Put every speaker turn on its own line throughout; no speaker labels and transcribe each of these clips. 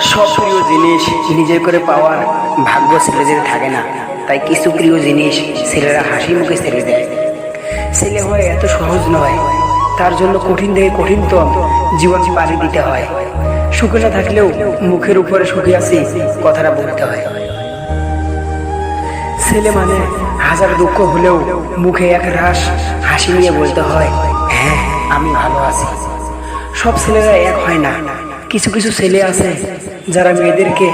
সব প্রিয় জিনিস নিজের করে পাওয়ার ভাগ্য ছেলেদের থাকে না। তাই কিছু প্রিয় জিনিস ছেলেরা হাসি মুখে ছেড়ে দেয়। ছেলে হয়ে এত সহজ নয়, তার জন্য কঠিন থেকে কঠিনতম জীবন পাড়ি দিতে হয়। সুখে না থাকলেও মুখের উপরে সুখে আছি কথাটা বলতে হয়। ছেলে মানে হাজার দুঃখ হলেও মুখে এক রাস হাসি নিয়ে বলতে হয় হ্যাঁ আমি ভালো আছি। সব ছেলেরা এক হয় না। কিছু কিছু ছেলে আছে যারা মেয়েদেরকে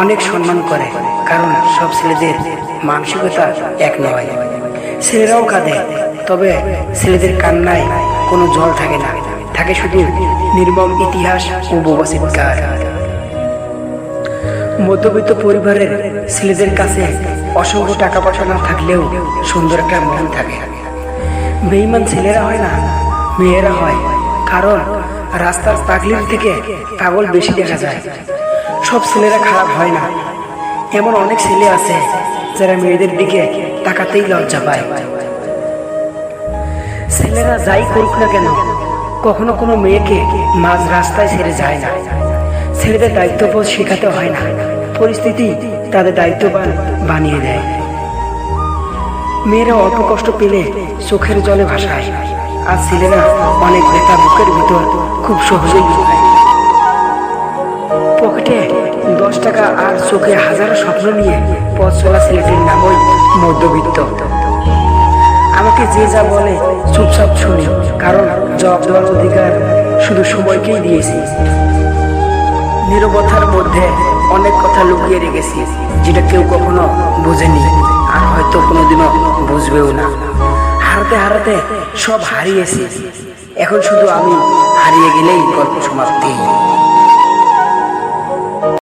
অনেক সম্মান করে, কারণ সব ছেলেদের মানসিকতা এক নয় ছেলেরাও কাঁদে, তবে ছেলেদের কান্নায় কোনো জল থাকে না। থাকে শুধু নির্মম ইতিহাস ও বোবা চিৎকার। মধ্যবিত্ত পরিবারের ছেলেদের কাছে অসংখ্য টাকা পয়সা না থাকলেও সুন্দর একটা মন থাকে। বেইমান ছেলেরা হয় না, মেয়েরা হয়। কারণ রাস্তার পাগলির থেকে পাগল বেশি দেখা যায়। সব ছেলেরা খারাপ হয় না। এমন অনেক ছেলে আছে যারা মেয়েদের দিকে তাকাতেই লজ্জা পায়। ছেলেরা যাই করুক না কেন, কখনো কোনো মেয়েকে মাঝ রাস্তায় ছেড়ে যায় না। ছেলেদের দায়িত্ববোধ শেখাতে হয় না। পরিস্থিতি তাদের দায়িত্ববান বানিয়ে দেয়। মেয়েরা অল্প কষ্ট পেলে চোখের জলে ভাসায়। আর ছেলেরা অনেক ব্যথা বুকের ভিতর, খুব সহজেই পকেটে দশ টাকা আর চোখে হাজারো স্বপ্ন নিয়ে পথ চলা ছেলেটির নামই মধ্যবিত্ত। আমাকে যে যা বলে চুপচাপ শুনি, কারণ জবাব দেওয়ার অধিকার শুধু সময়কেই দিয়েছি। নিরবতার মধ্যে অনেক কথা লুকিয়ে রেখেছি, যেটা কেউ কখনো বোঝেনি, আর হয়তো কোনোদিনও বুঝবেও না। হারাতে হারাতে সব হারিয়েছি। এখন শুধু আমি হারিয়ে গেলেই গল্প সমাপ্তি।